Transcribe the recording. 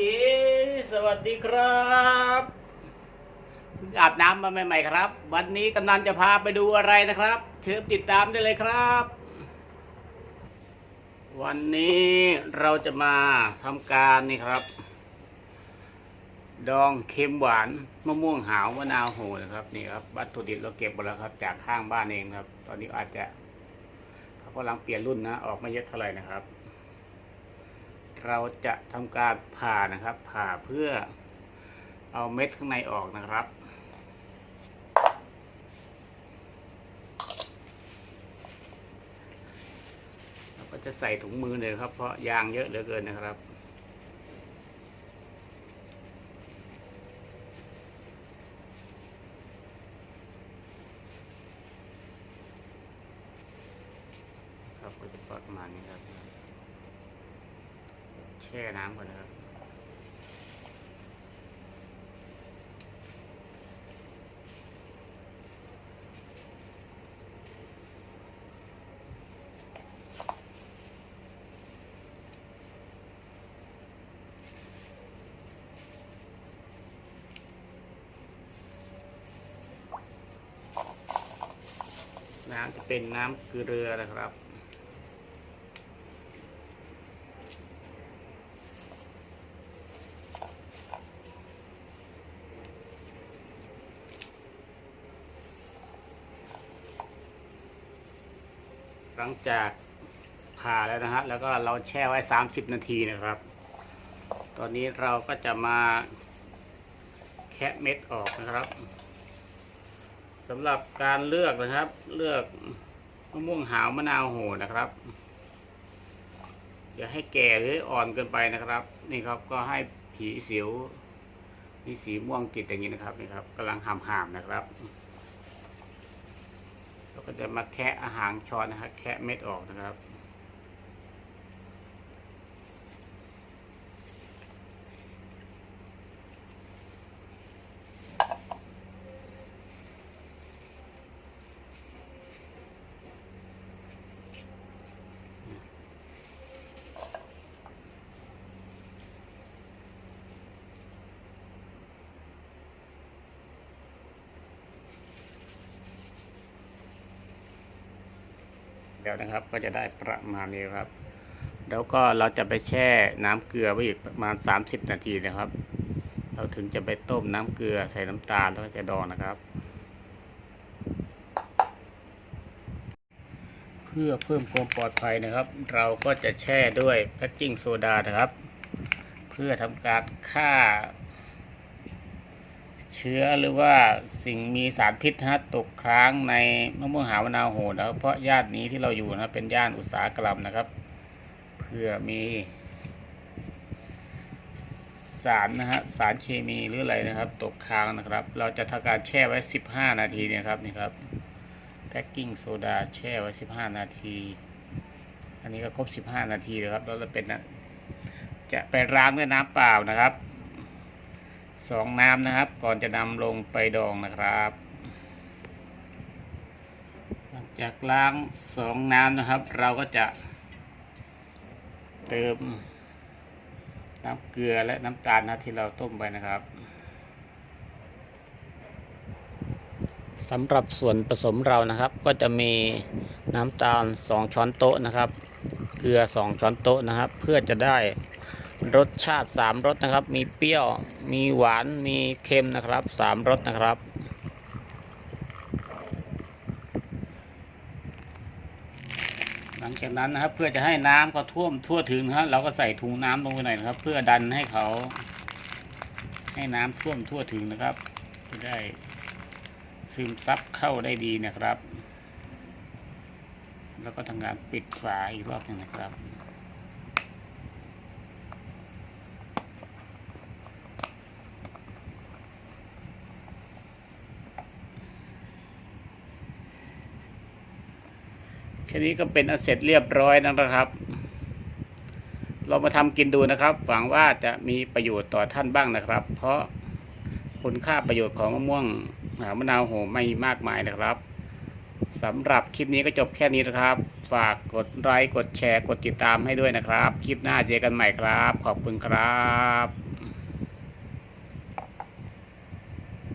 เอ๋สวัสดีครับอาบน้ำมาใหม่ๆครับ วันนี้กำนันจะพาไปดูอะไรนะครับเชิญติดตามได้เลยครับ วันนี้เราจะมาทำการนี่ครับ ดองเค็มหวานมะม่วงหาวมะนาวโหนะครับนี่ครับวัตถุดิบเราเก็บหมดแล้วครับ จากข้างบ้านเองครับ ตอนนี้อาจจะเขากำลังเปลี่ยนรุ่นนะ ออกไม่เยอะเท่าไหร่นะครับ เราจะทำการผ่านะครับ ผ่าเพื่อเอาเม็ดข้างในออกนะครับ เราก็จะใส่ถุงมือเลยครับ เพราะยางเยอะเหลือเกินนะครับครับก็จะประมาณนี้ครับ ช่น้ำก่อนนะครับน้ำจะเป็นน้ำเกลือนะครับ หลังจากผ่าแล้วนะฮะแล้วก็เราแช่ไว้ 30 นาทีนะครับ ตอนนี้เราก็จะมาแคะเม็ดออกนะครับสำหรับการเลือกนะครับ เลือกมะม่วงหาวมะนาวโหนะครับอย่าให้แก่หรืออ่อนเกินไปนะครับ นี่ครับก็ให้ผีสิวมีสีม่วงติดอย่างนี้นะครับนี่ครับกำลังหามหามๆนะครับ เราก็จะมาแคะอาหารช้อนนะครับ แคะเม็ดออกนะครับ เดี๋ยวนะครับ ก็จะได้ประมาณนี้ครับ แล้วก็เราจะไปแช่น้ำเกลือไว้อีกประมาณ 30 นาทีนะครับ เราถึงจะไปต้มน้ำเกลือใส่น้ำตาลแล้วก็จะดองนะครับ เพื่อเพิ่มความปลอดภัยนะครับ เราก็จะแช่ด้วยแพคกิ้งโซดานะครับ เพื่อทำการฆ่า เชื้อหรือว่าสิ่งมีสารพิษฮะตกค้างในมะม่วงหาวนาโหดนะครับเพราะย่านนี้ที่เราอยู่นะเป็นย่านอุตสาหกรรมนะครับเพื่อมี สารนะฮะสารเคมีหรืออะไรนะครับ ตกค้างนะครับ เราจะทำการแช่ไว้ 15 นาทีเนยครับนี่ครับแพ็กกิ้งโซดาแช่ไว้ 15 นาที อันนี้ก็ครบ 15 นาทีแล้วครับแล้วเราเป็นนะจะไปล้างด้วยน้ำเปล่านะครับ สองน้ำนะครับ ก่อนจะนำลงไปดองนะครับ หลังจากล้างสองน้ำนะครับ เราก็จะ เติมน้ำเกลือและน้ำตาลนะที่เราต้มไปนะครับสำหรับส่วนผสมเรานะครับ ก็จะมีน้ำตาล 2 ช้อนโต๊ะนะครับ เกลือ 2 ช้อนโต๊ะนะครับ เพื่อจะได้ รสชาติ3รสนะครับ มีเปรี้ยว มีหวาน มีเค็มนะครับ3รสนะครับ หลังจากนั้นนะครับ เพื่อจะให้น้ำก็ท่วมทั่วถึงนะครับเราก็ใส่ถุงน้ำลงไปหน่อยนะครับ เพื่อดันให้เขา ให้น้ำท่วมทั่วถึงนะครับจะได้ซึมซับเข้าได้ดีนะครับ แล้วก็ทำการปิดฝาอีกรอบหนึงนะครับ แค่นี้ก็เป็นอันเสร็จเรียบร้อยนะครับ เรามาทำกินดูนะครับ หวังว่าจะมีประโยชน์ต่อท่านบ้างนะครับ เพราะคุณค่าประโยชน์ของมะม่วงมะนาวโหไม่มากมายนะครับสำหรับคลิปนี้ก็จบแค่นี้นะครับ ฝากกดไลค์กดแชร์กดติดตามให้ด้วยนะครับ คลิปหน้าเจอกันใหม่ครับ ขอบคุณครับ